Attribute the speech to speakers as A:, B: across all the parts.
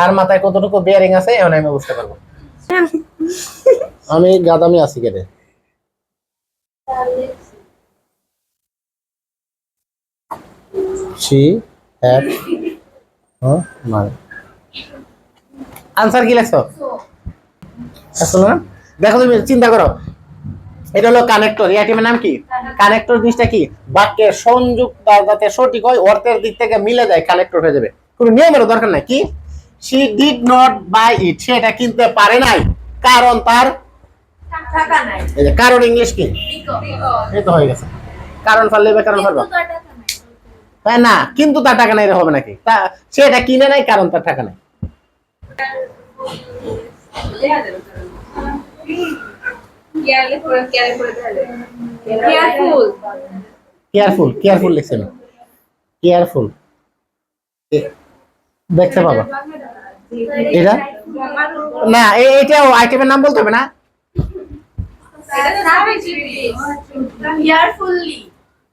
A: কার মাথায় কতটুকু বিয়ারিং আছে এখন আমি বুঝতে পারব। আমি গাদামি আছি কেটে। সি মানে আনসার কি লেখছো? আসলে না? দেখো তুমি চিন্তা করো। এটা হলো কানেক্টর আইটেমের নাম কি? কানেক্টর জিনিসটা কি? বাক্যের সংযুক্ত যাতে সঠিক হয় অর্থের দিক থেকে মিলে যায় কানেক্টর হয়ে যাবে। কোনো নিয়মের দরকার নাই কি? She did not buy it সে এটা কিনতে পারে নাই। কারণ তার কারণ ইংলিশ কি? এই তো হয়ে গেছে। কারণ পারলে বা কারণ পারবা তাই না কিন্তু তার টাকা নাই হবে নাকি? তা সে এটা কিনে নাই কারণ তার টাকা নাই।
B: কেয়ারফুল
A: কেয়ারফুল কেয়ারফুল লিখছেন কেয়ারফুল দেখতে পাবা। এটা? না এ- এটাও আইটেমের নাম বলতে হবে না?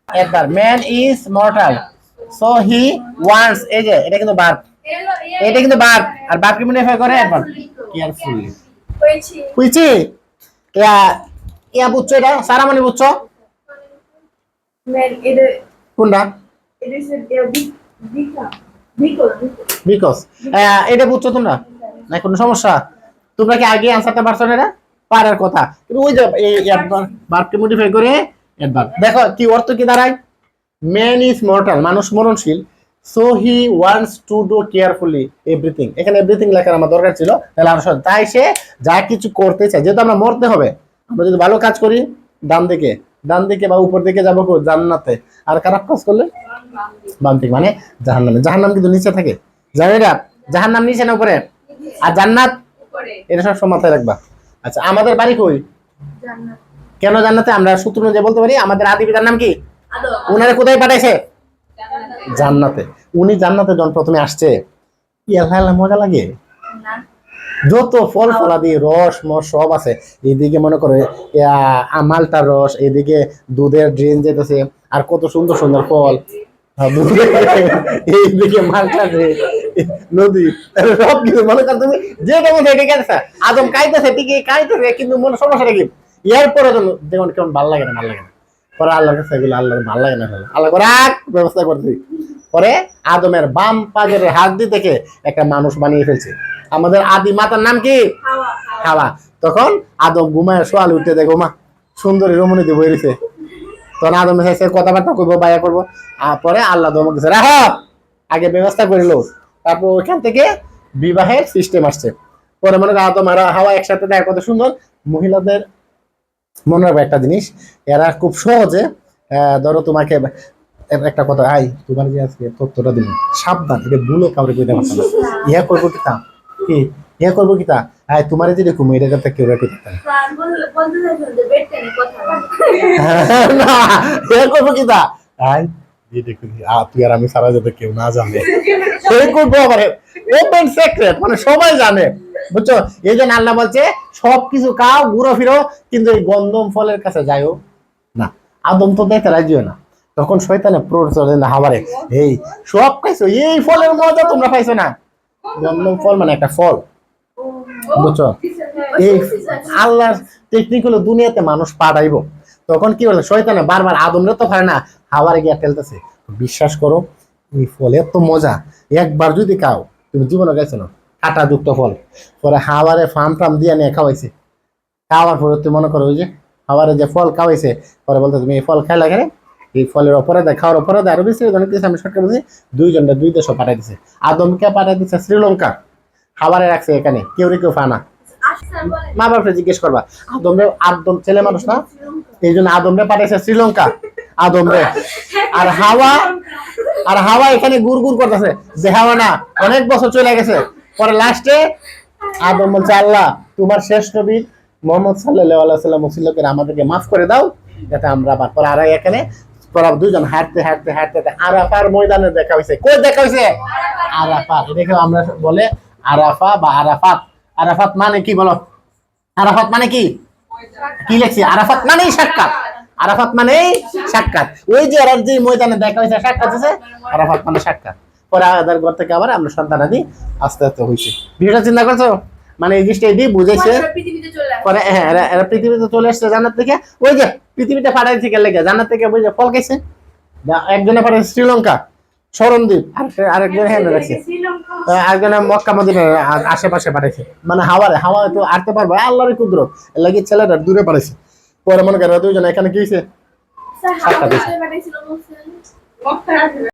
A: একবার man is mortal so he wants এই যে এটা কিন্তু বার্ব এটা কিন্তু বার্ব আর বার্ব কি মডিফাই করে একবার। কেয়ারফুলি বুঝছি ইয়া ইয়া বুঝছ এটা সারামণি বুঝছ
B: ম্যান এটা
A: কোনটা?
B: এটা
A: বিকজ এটা বুঝছ তোমরা? না কোনো সমস্যা? তোমরা কি আগে অ্যান্সারটা পারছ না এটা? পারার কথা। কিন্তু ওই যে বার্বকে মডিফাই করে দেখো কি অর্থ কি দাঁড়ায়? ম্যান ইজ মর্টাল মানুষ মরণশীল। So he wants to do carefully everything এখানে এভরিথিং লেখার আমার দরকার ছিল। তাহলে সহজ। তাই সে যা কিছু করতে চায় যেহেতু আমরা মরতে হবে আমরা যদি ভালো কাজ করি ডান দিকে ডান দিকে বা উপর দিকে যাব? জান্নাতে। আর খারাপ কাজ করলে? বাম দিকে মানে জাহান্নামে। জাহান্নাম কিন্তু নিচে থাকে। জানি না জাহান্নাম নিচে না উপরে? আর জান্নাত? এটা সব সময় মাথায় রাখবা। আচ্ছা আমাদের বাড়ি কই? কেন জান্নাতে? আমরা সূত্র অনুযায়ী বলতে পারি আমাদের আদি পিতার নাম কি? ওনারে কোথায় পাঠাইছে? জান্নাতে। উনি জান্নাতে যখন প্রথমে আসছে আল্লাহ আল্লাহ মজা লাগে? যত ফল ফলাদি রস মস সব আছে। এইদিকে মনে করে আহ, মালটার রস এদিকে দুধের ড্রেন যেতেছে আর কত সুন্দর সুন্দর ফল। আর দুধের এইদিকে মালটার নদী সব কিছু মনে কর তুমি যে কেমন এটা গেছে আদম কাইতেছে ঠিকই কাইতেছে কিন্তু মনে সমস্যাটা কি? ইয়ার পরে যেমন কেমন ভালো লাগে না ভালো লাগে না। পরে আল্লাহর কাছে এগুলো আল্লাহর ভালো লাগে না আল্লাহ করে এক ব্যবস্থা করছি পরে আদমের বাম পাজরের হাত দিয়ে থেকে একটা মানুষ বানিয়ে ফেলছে। আমাদের আদি মাতার নাম কি?
B: হাওয়া।
A: তখন আদম ঘুমায় সোয়াল উঠতে দেখো মা সুন্দরী রমণী দিয়ে বই রয়েছে তখন আদম এসে কথাবার্তা করব বায়া করব। পরে আল্লাহ দমক দিছে রাহ আগে ব্যবস্থা করিল তারপর ওইখান থেকে বিবাহের সিস্টেম আসছে। পরে মনে করো আর হাওয়া একসাথে দেখা কত সুন্দর। মহিলাদের মনে রাখবে একটা জিনিস, এরা খুব সহজে ধরো তোমাকে একটা কথা, আই, তোমার যে আজকে তথ্যটা দিন সাবধান, এটা ভুলো কাউরে কইতে পারতো ইহা করব কি তা? কি? ইহা করব কি তা? আয় তোমার যে দেখুম এটা কথা কেউ রেখে না না করব কি তা? এই দেখুন তুই আর আমি সারা যাতে কেউ না জানে। সেই করব আবার ওপেন সিক্রেট মানে সবাই জানে। বুঝছ? এই জন্য আল্লাহ বলছে সবকিছু খাও ঘুরো ফিরো কিন্তু এই গন্ধম ফলের কাছে যাইও না। আদম তো দেখতে রাজিও না। তখন শয়তানে প্ররোচনা হাওয়ারে এই সব খাইছো এই ফলের মজা তোমরা পাইছো না। গন্ধম ফল মানে একটা ফল। বুঝছ? এই আল্লাহর টেকনিক হলো দুনিয়াতে মানুষ পাঠাইবো তখন কি বলে, শয়তানে বারবার আদমরে তো পারে না, হাওয়ারে গিয়ে ফেলতেছে বিশ্বাস করো, এই ফল এত মজা। একবার যদি খাও, তুমি জীবনে গেছো না কাটা যুক্ত ফল। পরে হাওয়ারে ফার্ম টাম দিয়ে নিয়ে খাওয়াইছে। খাওয়ার পরে তুমি মনে করো ওই যে, হাওয়ারে যে ফল খাওয়াইছে, পরে বলতে তুমি এই ফল খাইলা কেন? এই ফলের অপরাধে, খাওয়ার অপরাধে আরও বেশি অনেক কিছু আমি সরকার বলছি, দুইজনটা দুই দেশও পাঠাই দিছে। আদমকে পাঠাই দিছে শ্রীলঙ্কা। খাবারে রাখছে এখানে, কেউ রে কেউ ফানা মা বাপরে জিজ্ঞেস করবা, আদমরে আদম ছেলে মানুষ না? এই জন্য আদমরে পাঠাইছে শ্রীলঙ্কা। আদমরে। আর হাওয়া আর হাওয়া এখানে গুড় গুড় করতেছে। যে হাওয়া না, অনেক বছর চলে গেছে। পরে লাস্টে আদম বলছে, আল্লাহ, তোমার শেষ নবী মোহাম্মদ সাল্লাহ আল্লাহ সাল্লাম আমাদেরকে মাফ করে দাও, যাতে আমরা আবার পরে আর এখানে পরে দুজন হাঁটতে হাঁটতে হাঁটতে আরাফার ময়দানে দেখা হয়েছে কই দেখা হয়েছে আরাফা এটাকে আমরা বলে আরাফা বা আরাফাত। আরাফাত মানে কি বলো? আরাফাত মানে কি? কি লেখছি? আরাফাত মানেই সাক্ষাৎ। আরাফাত মানেই সাক্ষাৎ। ওই যে আর যে ময়দানে দেখা হয়েছে সাক্ষাৎ আছে আরাফাত মানে সাক্ষাৎ। পরে আদার ঘর থেকে আবার আমরা সন্তানাদি আস্তে আস্তে হয়েছে। বিষয়টা চিন্তা করছ? মানে এই জিনিসটা এদিকে বুঝেছে।
B: পরে পৃথিবীতে চলে
A: পরে হ্যাঁ এরা পৃথিবীতে চলে আসছে জান্নাত থেকে। ওই যে পৃথিবীতে পাঠাই থেকে লেগে? জান্নাত থেকে বুঝে ফল খাইছে। একজনে পাঠাইছে শ্রীলঙ্কা স্মরণদ্বীপ আর আরেকজন হ্যাঁ রাখছে। একজনে মক্কা মদিনার আশেপাশে পাঠাইছে। মানে হাওয়ারে হাওয়া তো আটতে পারবে আল্লাহরই কুদরত। লাগি ছেলেটা দূরে পাঠাইছে। পরে মনে করেন দুইজন এখানে কি হয়েছে